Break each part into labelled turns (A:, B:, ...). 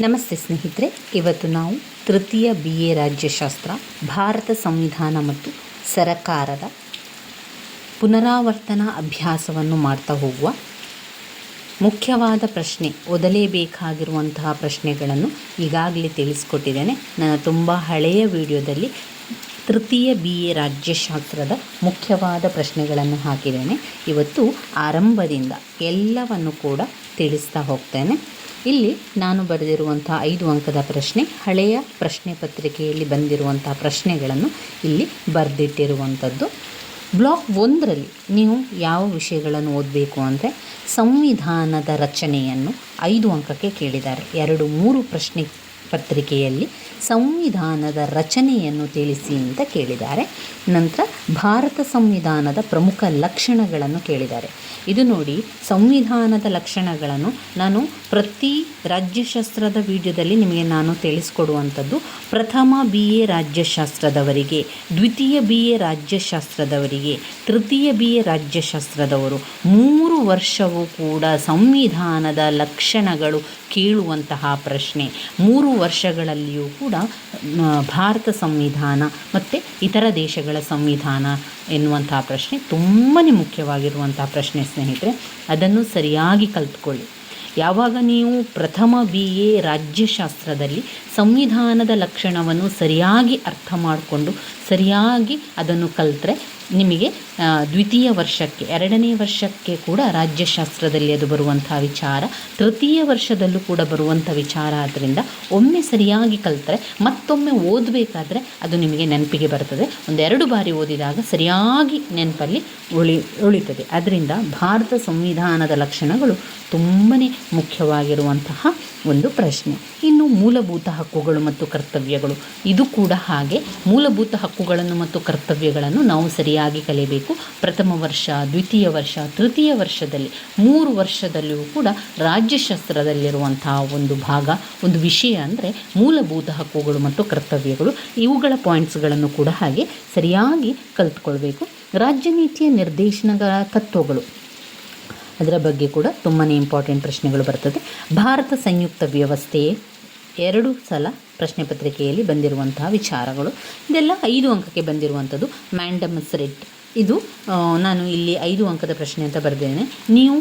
A: ನಮಸ್ತೆ ಸ್ನೇಹಿತರೆ, ಇವತ್ತು ನಾವು ತೃತೀಯ ಬಿ ಎ ರಾಜ್ಯಶಾಸ್ತ್ರ, ಭಾರತ ಸಂವಿಧಾನ ಮತ್ತು ಸರಕಾರದ ಪುನರಾವರ್ತನಾ ಅಭ್ಯಾಸವನ್ನು ಮಾಡ್ತಾ ಹೋಗುವ ಮುಖ್ಯವಾದ ಪ್ರಶ್ನೆ, ಓದಲೇಬೇಕಾಗಿರುವಂತಹ ಪ್ರಶ್ನೆಗಳನ್ನು ಈಗಾಗಲೇ ತಿಳಿಸ್ಕೊಟ್ಟಿದ್ದೇನೆ. ನನ್ನ ತುಂಬ ಹಳೆಯ ವಿಡಿಯೋದಲ್ಲಿ ತೃತೀಯ ಬಿ ಎ ರಾಜ್ಯಶಾಸ್ತ್ರದ ಮುಖ್ಯವಾದ ಪ್ರಶ್ನೆಗಳನ್ನು ಹಾಕಿದ್ದೇನೆ. ಇವತ್ತು ಆರಂಭದಿಂದ ಎಲ್ಲವನ್ನು ಕೂಡ ತಿಳಿಸ್ತಾ ಹೋಗ್ತೇನೆ. ಇಲ್ಲಿ ನಾನು ಬರೆದಿರುವಂಥ ಐದು ಅಂಕದ ಪ್ರಶ್ನೆ, ಹಳೆಯ ಪ್ರಶ್ನೆ ಪತ್ರಿಕೆಯಲ್ಲಿ ಬಂದಿರುವಂಥ ಪ್ರಶ್ನೆಗಳನ್ನು ಇಲ್ಲಿ ಬರೆದಿಟ್ಟಿರುವಂಥದ್ದು. ಬ್ಲಾಕ್ ಒಂದರಲ್ಲಿ ನೀವು ಯಾವ ವಿಷಯಗಳನ್ನು ಓದಬೇಕು ಅಂದರೆ ಸಂವಿಧಾನದ ರಚನೆಯನ್ನು ಐದು ಅಂಕಕ್ಕೆ ಕೇಳಿದ್ದಾರೆ. ಎರಡು, ಮೂರು ಪ್ರಶ್ನೆ ಪತ್ರಿಕೆಯಲ್ಲಿ ಸಂವಿಧಾನದ ರಚನೆಯನ್ನು ತಿಳಿಸಿ ಅಂತ ಕೇಳಿದ್ದಾರೆ. ನಂತರ ಭಾರತ ಸಂವಿಧಾನದ ಪ್ರಮುಖ ಲಕ್ಷಣಗಳನ್ನು ಕೇಳಿದ್ದಾರೆ. ಇದು ನೋಡಿ, ಸಂವಿಧಾನದ ಲಕ್ಷಣಗಳನ್ನು ನಾನು ಪ್ರತಿ ರಾಜ್ಯಶಾಸ್ತ್ರದ ವಿಡಿಯೋದಲ್ಲಿ ನಿಮಗೆ ನಾನು ತಿಳಿಸ್ಕೊಡುವಂಥದ್ದು. ಪ್ರಥಮ ಬಿ ಎ ರಾಜ್ಯಶಾಸ್ತ್ರದವರಿಗೆ, ದ್ವಿತೀಯ ಬಿ ಎ ರಾಜ್ಯಶಾಸ್ತ್ರದವರಿಗೆ, ತೃತೀಯ ಬಿ ಎ ರಾಜ್ಯಶಾಸ್ತ್ರದವರು ಮೂರು ವರ್ಷವೂ ಕೂಡ ಸಂವಿಧಾನದ ಲಕ್ಷಣಗಳು ಕೇಳುವಂತಹ ಪ್ರಶ್ನೆ. ಮೂರು ವರ್ಷಗಳಲ್ಲಿಯೂ ಕೂಡ ಭಾರತ ಸಂವಿಧಾನ ಮತ್ತು ಇತರ ದೇಶಗಳ ಸಂವಿಧಾನ ಎನ್ನುವಂಥ ಪ್ರಶ್ನೆ ತುಂಬಾ ಮುಖ್ಯವಾಗಿರುವಂಥ ಪ್ರಶ್ನೆ ಸ್ನೇಹಿತರೆ, ಅದನ್ನು ಸರಿಯಾಗಿ ಕಲ್ತ್ಕೊಳ್ಳಿ. ಯಾವಾಗ ನೀವು ಪ್ರಥಮ ಬಿ ಎ ರಾಜ್ಯಶಾಸ್ತ್ರದಲ್ಲಿ ಸಂವಿಧಾನದ ಲಕ್ಷಣವನ್ನು ಸರಿಯಾಗಿ ಅರ್ಥ ಮಾಡಿಕೊಂಡು ಸರಿಯಾಗಿ ಅದನ್ನು ಕಲಿತ್ರೆ ನಿಮಗೆ ದ್ವಿತೀಯ ವರ್ಷಕ್ಕೆ, ಎರಡನೇ ವರ್ಷಕ್ಕೆ ಕೂಡ ರಾಜ್ಯಶಾಸ್ತ್ರದಲ್ಲಿ ಅದು ಬರುವಂಥ ವಿಚಾರ, ತೃತೀಯ ವರ್ಷದಲ್ಲೂ ಕೂಡ ಬರುವಂಥ ವಿಚಾರ ಆದ್ದರಿಂದ ಒಮ್ಮೆ ಸರಿಯಾಗಿ ಕಲಿತ್ರೆ, ಮತ್ತೊಮ್ಮೆ ಓದಬೇಕಾದ್ರೆ ಅದು ನಿಮಗೆ ನೆನಪಿಗೆ ಬರ್ತದೆ. ಒಂದೆರಡು ಬಾರಿ ಓದಿದಾಗ ಸರಿಯಾಗಿ ನೆನಪಲ್ಲಿ ಉಳಿ, ಉಳಿತದೆ. ಅದರಿಂದ ಭಾರತ ಸಂವಿಧಾನದ ಲಕ್ಷಣಗಳು ತುಂಬಾ ಮುಖ್ಯವಾಗಿರುವಂತಹ ಒಂದು ಪ್ರಶ್ನೆ. ಇನ್ನು ಮೂಲಭೂತ ಹಕ್ಕುಗಳು ಮತ್ತು ಕರ್ತವ್ಯಗಳು, ಇದು ಕೂಡ ಹಾಗೆ. ಮೂಲಭೂತ ಹಕ್ಕುಗಳನ್ನು ಮತ್ತು ಕರ್ತವ್ಯಗಳನ್ನು ನಾವು ಸರಿಯಾಗಿ ಕಲಿಯಬೇಕು. ಪ್ರಥಮ ವರ್ಷ, ದ್ವಿತೀಯ ವರ್ಷ, ತೃತೀಯ ವರ್ಷದಲ್ಲಿ, ಮೂರು ವರ್ಷದಲ್ಲಿಯೂ ಕೂಡ ರಾಜ್ಯಶಾಸ್ತ್ರದಲ್ಲಿರುವಂತಹ ಒಂದು ಭಾಗ, ಒಂದು ವಿಷಯ ಅಂದರೆ ಮೂಲಭೂತ ಹಕ್ಕುಗಳು ಮತ್ತು ಕರ್ತವ್ಯಗಳು. ಇವುಗಳ ಪಾಯಿಂಟ್ಸ್ಗಳನ್ನು ಕೂಡ ಹಾಗೆ ಸರಿಯಾಗಿ ಕಲಿತ್ಕೊಳ್ಬೇಕು. ರಾಜ್ಯ ನೀತಿಯ ನಿರ್ದೇಶನಗಳ ತತ್ವಗಳು. ಅದರ ಬಗ್ಗೆ ಕೂಡ ತುಂಬಾ ಇಂಪಾರ್ಟೆಂಟ್ ಪ್ರಶ್ನೆಗಳು ಬರ್ತದೆ. ಭಾರತ ಸಂಯುಕ್ತ ವ್ಯವಸ್ಥೆ ಎರಡು ಸಲ ಪ್ರಶ್ನೆ ಪತ್ರಿಕೆಯಲ್ಲಿ ಬಂದಿರುವಂತಹ ವಿಚಾರಗಳು. ಇದೆಲ್ಲ ಐದು ಅಂಕಕ್ಕೆ ಬಂದಿರುವಂಥದ್ದು. Mandamus writ. ಇದು ನಾನು ಇಲ್ಲಿ ಐದು ಅಂಕದ ಪ್ರಶ್ನೆ ಅಂತ ಬರೆದಿದ್ದೇನೆ ನೀವು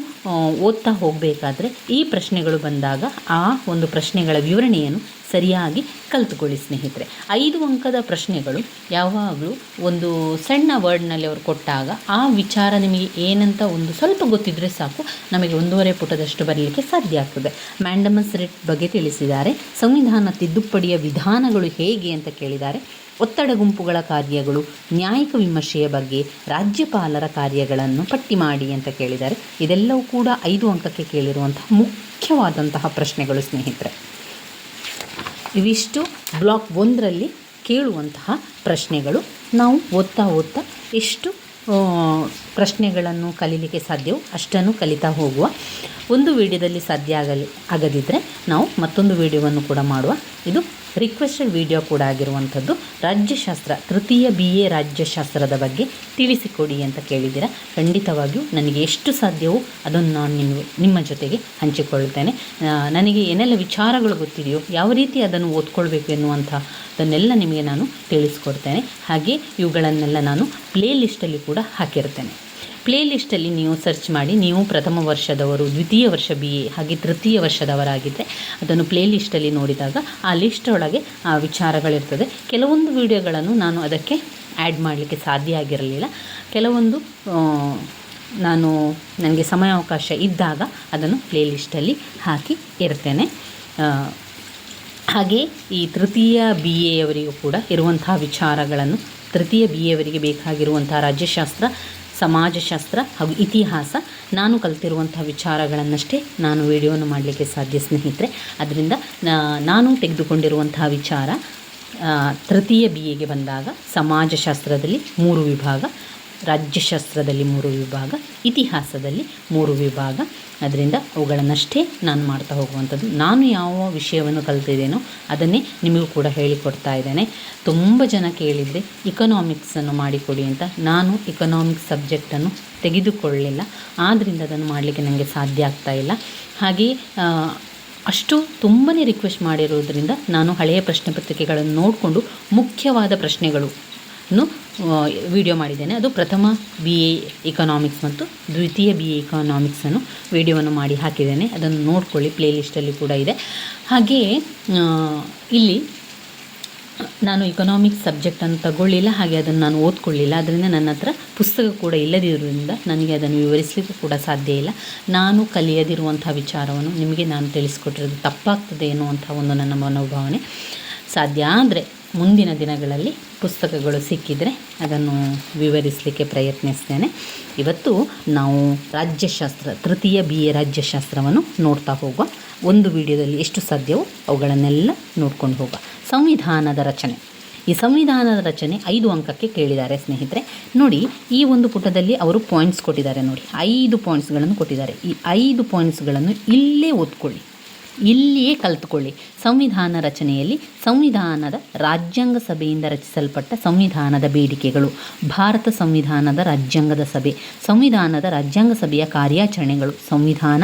A: ಓದ್ತಾ ಹೋಗಬೇಕಾದ್ರೆ ಈ ಪ್ರಶ್ನೆಗಳು ಬಂದಾಗ ಆ ಒಂದು ಪ್ರಶ್ನೆಗಳ ವಿವರಣೆಯನ್ನು ಸರಿಯಾಗಿ ಕಲ್ತುಕೊಳ್ಳಿ, ಸ್ನೇಹಿತರೆ. ಐದು ಅಂಕದ ಪ್ರಶ್ನೆಗಳು ಯಾವಾಗಲೂ ಒಂದು ಸಣ್ಣ ವರ್ಡ್ನಲ್ಲಿ ಅವರು ಕೊಟ್ಟಾಗ ಆ ವಿಚಾರ ನಿಮಗೆ ಏನಂತ ಒಂದು ಸ್ವಲ್ಪ ಗೊತ್ತಿದ್ದರೆ ಸಾಕು. ನಮಗೆ ಒಂದೂವರೆ ಪುಟದಷ್ಟು ಬರಲಿಕ್ಕೆ ಸಾಧ್ಯ ಆಗ್ತದೆ. ಮ್ಯಾಂಡಮಸ್ ರೆಟ್ ಬಗ್ಗೆ ತಿಳಿಸಿದ್ದಾರೆ. ಸಂವಿಧಾನ ತಿದ್ದುಪಡಿಯ ವಿಧಾನಗಳು ಹೇಗೆ ಅಂತ ಕೇಳಿದ್ದಾರೆ. ಒತ್ತಡ ಗುಂಪುಗಳ ಕಾರ್ಯಗಳು, ನ್ಯಾಯಿಕ ವಿಮರ್ಶೆಯ ಬಗ್ಗೆ, ರಾಜ್ಯಪಾಲರ ಕಾರ್ಯಗಳನ್ನು ಪಟ್ಟಿ ಮಾಡಿ ಅಂತ ಕೇಳಿದ್ದಾರೆ. ಇದೆಲ್ಲವೂ ಕೂಡ ಐದು ಅಂಕಕ್ಕೆ ಕೇಳಿರುವಂತಹ ಮುಖ್ಯವಾದಂತಹ ಪ್ರಶ್ನೆಗಳು, ಸ್ನೇಹಿತರೆ. ಇವಿಷ್ಟು ಬ್ಲಾಕ್ ಒಂದರಲ್ಲಿ ಕೇಳುವಂತಹ ಪ್ರಶ್ನೆಗಳು. ನಾವು ಓದ್ತಾ ಓದ್ತಾ ಎಷ್ಟು ಪ್ರಶ್ನೆಗಳನ್ನು ಕಲೀಲಿಕ್ಕೆ ಸಾಧ್ಯವೋ ಅಷ್ಟನ್ನು ಕಲಿತಾ ಹೋಗುವ. ಒಂದು ವಿಡಿಯೋದಲ್ಲಿ ಸಾಧ್ಯ ಆಗಲಿ ಆಗದಿದ್ದರೆ ನಾವು ಮತ್ತೊಂದು ವಿಡಿಯೋವನ್ನು ಕೂಡ ಮಾಡುವ. ಇದು ರಿಕ್ವೆಸ್ಟೆಡ್ ವಿಡಿಯೋ ಕೂಡ ಆಗಿರುವಂಥದ್ದು ರಾಜ್ಯಶಾಸ್ತ್ರ, ತೃತೀಯ ಬಿ ಎ ರಾಜ್ಯಶಾಸ್ತ್ರದ ಬಗ್ಗೆ ತಿಳಿಸಿಕೊಡಿ ಅಂತ ಕೇಳಿದ್ದೀರ? ಖಂಡಿತವಾಗಿಯೂ ನನಗೆ ಎಷ್ಟು ಸಾಧ್ಯವೋ ಅದನ್ನು ನಾನು ನಿಮ್ಮ ನಿಮ್ಮ ಜೊತೆಗೆ ಹಂಚಿಕೊಳ್ಳುತ್ತೇನೆ. ನನಗೆ ಏನೆಲ್ಲ ವಿಚಾರಗಳು ಗೊತ್ತಿದೆಯೋ, ಯಾವ ರೀತಿ ಅದನ್ನು ಓದ್ಕೊಳ್ಬೇಕು ಎನ್ನುವಂಥ ಅದನ್ನೆಲ್ಲ ನಿಮಗೆ ನಾನು ತಿಳಿಸ್ಕೊಡ್ತೇನೆ. ಹಾಗೆ ಇವುಗಳನ್ನೆಲ್ಲ ನಾನು ಪ್ಲೇ ಲಿಸ್ಟಲ್ಲಿ ಕೂಡ ಹಾಕಿರ್ತೇನೆ. ಪ್ಲೇ ಲಿಸ್ಟಲ್ಲಿ ನೀವು ಸರ್ಚ್ ಮಾಡಿ, ನೀವು ಪ್ರಥಮ ವರ್ಷದವರು, ದ್ವಿತೀಯ ವರ್ಷ ಬಿ ಎ ಹಾಗೆ ತೃತೀಯ ವರ್ಷದವರಾಗಿದ್ದರೆ ಅದನ್ನು ಪ್ಲೇ ಲಿಸ್ಟಲ್ಲಿ ನೋಡಿದಾಗ ಆ ಲಿಸ್ಟ್ ಒಳಗೆ ಆ ವಿಚಾರಗಳಿರ್ತದೆ. ಕೆಲವೊಂದು ವಿಡಿಯೋಗಳನ್ನು ನಾನು ಅದಕ್ಕೆ ಆ್ಯಡ್ ಮಾಡಲಿಕ್ಕೆ ಸಾಧ್ಯ ಆಗಿರಲಿಲ್ಲ. ಕೆಲವೊಂದು ನಾನು ನನಗೆ ಸಮಯಾವಕಾಶ ಇದ್ದಾಗ ಅದನ್ನು ಪ್ಲೇ ಲಿಸ್ಟಲ್ಲಿ ಹಾಕಿ ಇರ್ತೇನೆ. ಹಾಗೆ ಈ ತೃತೀಯ ಬಿ ಎಯವರಿಗೂ ಕೂಡ ಇರುವಂತಹ ವಿಚಾರಗಳನ್ನು, ತೃತೀಯ ಬಿ ಎವರಿಗೆ ಬೇಕಾಗಿರುವಂತಹ ರಾಜ್ಯಶಾಸ್ತ್ರ ಸಮಾಜಶಾಸ್ತ್ರ ಹಾಗೂ ಇತಿಹಾಸ, ನಾನು ಕಲಿತಿರುವಂಥ ವಿಚಾರಗಳನ್ನಷ್ಟೇ ನಾನು ವಿಡಿಯೋನ ಮಾಡಲಿಕ್ಕೆ ಸಾಧ್ಯ, ಸ್ನೇಹಿತರೆ. ಅದರಿಂದ ನಾನು ತೆಗೆದುಕೊಂಡಿರುವಂತಹ ವಿಚಾರ ತೃತೀಯ ಬಿ ಎಗೆ ಬಂದಾಗ ಸಮಾಜಶಾಸ್ತ್ರದಲ್ಲಿ ಮೂರು ವಿಭಾಗ ರಾಜ್ಯಶಾಸ್ತ್ರದಲ್ಲಿ ಮೂರು ವಿಭಾಗ, ಇತಿಹಾಸದಲ್ಲಿ ಮೂರು ವಿಭಾಗ. ಅದರಿಂದ ಅವುಗಳನ್ನಷ್ಟೇ ನಾನು ಮಾಡ್ತಾ ಹೋಗುವಂಥದ್ದು. ನಾನು ಯಾವ ವಿಷಯವನ್ನು ಕಲ್ತಿದ್ದೇನೋ ಅದನ್ನೇ ನಿಮಗೂ ಕೂಡ ಹೇಳಿಕೊಡ್ತಾ ಇದ್ದೇನೆ. ತುಂಬ ಜನ ಕೇಳಿದ್ದೆ ಇಕನಾಮಿಕ್ಸನ್ನು ಮಾಡಿಕೊಡಿ ಅಂತ. ನಾನು ಇಕನಾಮಿಕ್ಸ್ ಸಬ್ಜೆಕ್ಟನ್ನು ತೆಗೆದುಕೊಳ್ಳಲಿಲ್ಲ. ಆದ್ದರಿಂದ ಅದನ್ನು ಮಾಡಲಿಕ್ಕೆ ನನಗೆ ಸಾಧ್ಯ ಆಗ್ತಾ ಇಲ್ಲ. ಹಾಗೆಯೇ ಅಷ್ಟು ತುಂಬನೇ ರಿಕ್ವೆಸ್ಟ್ ಮಾಡಿರೋದ್ರಿಂದ ನಾನು ಹಳೆಯ ಪ್ರಶ್ನೆ ಪತ್ರಿಕೆಗಳನ್ನು ನೋಡಿಕೊಂಡು ಮುಖ್ಯವಾದ ಪ್ರಶ್ನೆಗಳು ವಿಡಿಯೋ ಮಾಡಿದ್ದೇನೆ. ಅದು ಪ್ರಥಮ ಬಿ ಎ ಇಕನಾಮಿಕ್ಸ್ ಮತ್ತು ದ್ವಿತೀಯ ಬಿ ಎ ಇಕನಾಮಿಕ್ಸನ್ನು ವಿಡಿಯೋವನ್ನು ಮಾಡಿ ಹಾಕಿದ್ದೇನೆ. ಅದನ್ನು ನೋಡ್ಕೊಳ್ಳಿ ಪ್ಲೇಲಿಸ್ಟಲ್ಲಿ ಕೂಡ ಇದೆ. ಹಾಗೆಯೇ ಇಲ್ಲಿ ನಾನು ಇಕನಾಮಿಕ್ಸ್ ಸಬ್ಜೆಕ್ಟನ್ನು ತಗೊಳ್ಳಿಲ್ಲ, ಹಾಗೆ ಅದನ್ನು ನಾನು ಓದ್ಕೊಳ್ಳಿಲ್ಲ. ಅದರಿಂದ ನನ್ನ ಹತ್ರ ಪುಸ್ತಕ ಕೂಡ ಇಲ್ಲದಿರೋದ್ರಿಂದ ನನಗೆ ಅದನ್ನು ವಿವರಿಸಲಿಕ್ಕೂ ಕೂಡ ಸಾಧ್ಯ ಇಲ್ಲ. ನಾನು ಕಲಿಯದಿರುವಂಥ ವಿಚಾರವನ್ನು ನಿಮಗೆ ನಾನು ತಿಳಿಸ್ಕೊಟ್ಟಿರೋದು ತಪ್ಪಾಗ್ತದೆ ಅನ್ನುವಂಥ ಒಂದು ನನ್ನ ಮನೋಭಾವನೆ ಸಾಧ್ಯ ಆದರೆ ಮುಂದಿನ ದಿನಗಳಲ್ಲಿ ಪುಸ್ತಕಗಳು ಸಿಕ್ಕಿದರೆ ಅದನ್ನು ವಿವರಿಸಲಿಕ್ಕೆ ಪ್ರಯತ್ನಿಸ್ತೇನೆ. ಇವತ್ತು ನಾವು ರಾಜ್ಯಶಾಸ್ತ್ರ, ತೃತೀಯ ಬಿ ಎ ರಾಜ್ಯಶಾಸ್ತ್ರವನ್ನು ನೋಡ್ತಾ ಹೋಗುವ ಒಂದು ವಿಡಿಯೋದಲ್ಲಿ ಎಷ್ಟು ಸಾಧ್ಯವೋ ಅವುಗಳನ್ನೆಲ್ಲ ನೋಡ್ಕೊಂಡು ಹೋಗುವ. ಸಂವಿಧಾನದ ರಚನೆ. ಈ ಸಂವಿಧಾನದ ರಚನೆ ಐದು ಅಂಕಕ್ಕೆ ಕೇಳಿದ್ದಾರೆ ಸ್ನೇಹಿತರೆ. ನೋಡಿ, ಈ ಒಂದು ಪುಟದಲ್ಲಿ ಅವರು ಪಾಯಿಂಟ್ಸ್ ಕೊಟ್ಟಿದ್ದಾರೆ ನೋಡಿ. ಐದು ಪಾಯಿಂಟ್ಸ್ಗಳನ್ನು ಕೊಟ್ಟಿದ್ದಾರೆ. ಈ ಐದು ಪಾಯಿಂಟ್ಸ್ಗಳನ್ನು ಇಲ್ಲೇ ಓದ್ಕೊಳ್ಳಿ. ಇಲ್ಲಿಯೇ ಕಲಿತುಕೊಳ್ಳಿ. ಸಂವಿಧಾನ ರಚನೆಯಲ್ಲಿ ಸಂವಿಧಾನದ ರಾಜ್ಯಾಂಗ ಸಭೆಯಿಂದ ರಚಿಸಲ್ಪಟ್ಟ ಸಂವಿಧಾನದ ಬೇಡಿಕೆಗಳು, ಭಾರತ ಸಂವಿಧಾನದ ರಾಜ್ಯಾಂಗದ ಸಭೆ, ಸಂವಿಧಾನದ ರಾಜ್ಯಾಂಗ ಸಭೆಯ ಕಾರ್ಯಾಚರಣೆಗಳು, ಸಂವಿಧಾನ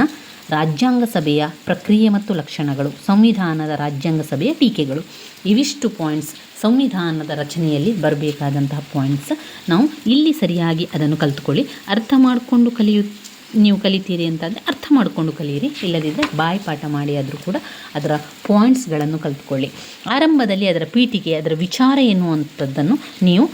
A: ರಾಜ್ಯಾಂಗ ಸಭೆಯ ಪ್ರಕ್ರಿಯೆ ಮತ್ತು ಲಕ್ಷಣಗಳು, ಸಂವಿಧಾನದ ರಾಜ್ಯಾಂಗ ಸಭೆಯ ಟೀಕೆಗಳು. ಇವಿಷ್ಟು ಪಾಯಿಂಟ್ಸ್ ಸಂವಿಧಾನದ ರಚನೆಯಲ್ಲಿ ಬರಬೇಕಾದಂತಹ ಪಾಯಿಂಟ್ಸ್ ನಾವು ಇಲ್ಲಿ ಸರಿಯಾಗಿ ಅದನ್ನು ಕಲಿತುಕೊಳ್ಳಿ. ಅರ್ಥ ಮಾಡಿಕೊಂಡು ಕಲಿಯು ನೀವು ಕಲಿತೀರಿ ಅಂತಂದರೆ ಅರ್ಥ ಮಾಡಿಕೊಂಡು ಕಲಿಯಿರಿ. ಇಲ್ಲದಿದ್ದರೆ ಬಾಯಿ ಪಾಠ ಮಾಡಿ ಆದರೂ ಕೂಡ ಅದರ ಪಾಯಿಂಟ್ಸ್ಗಳನ್ನು ಕಲಿತ್ಕೊಳ್ಳಿ. ಆರಂಭದಲ್ಲಿ ಅದರ ಪೀಠಿಕೆ ಅದರ ವಿಚಾರ ಎನ್ನುವಂಥದ್ದನ್ನು ನೀವು